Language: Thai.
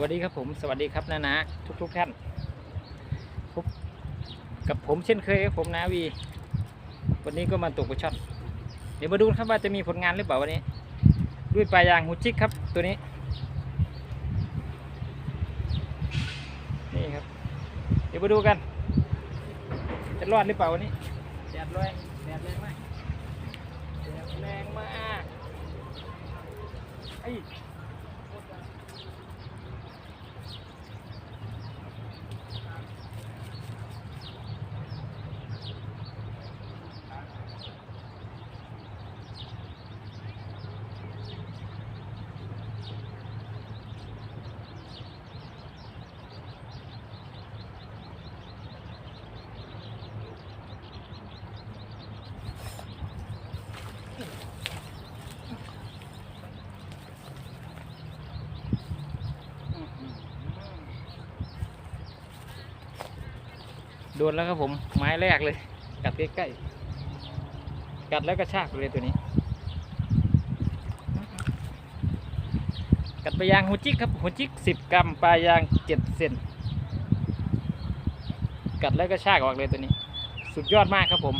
วัสดีครับผมสวัสดีครับนะนะทุกทุกท่านพบกับผมเช่นเคยครับผมนาวี วันนี้ก็มาตกปลาช่อนเดี๋ยวมาดูครับว่าจะมีผลงานหรือเปล่าวันนี้ ด้วยปลายางหูจิกครับตัวนี้ นี่ครับ เดี๋ยวมาดูกัน จะรอดหรือเปล่าวันนี้แดดแรงแดดแรงมากแดดแรงมากไอ้ โดนแล้วครับผมไม้แรกเลย กัดใกล้ๆกัดแล้วก็ชากเลยตัวนี้ กัดปลายางหัวจิกครับหัวจิกสิบกรัมปลายางเจ็ดเซนกัดแล้วก็ชากออกเลยตัวนี้ สุดยอดมากครับผม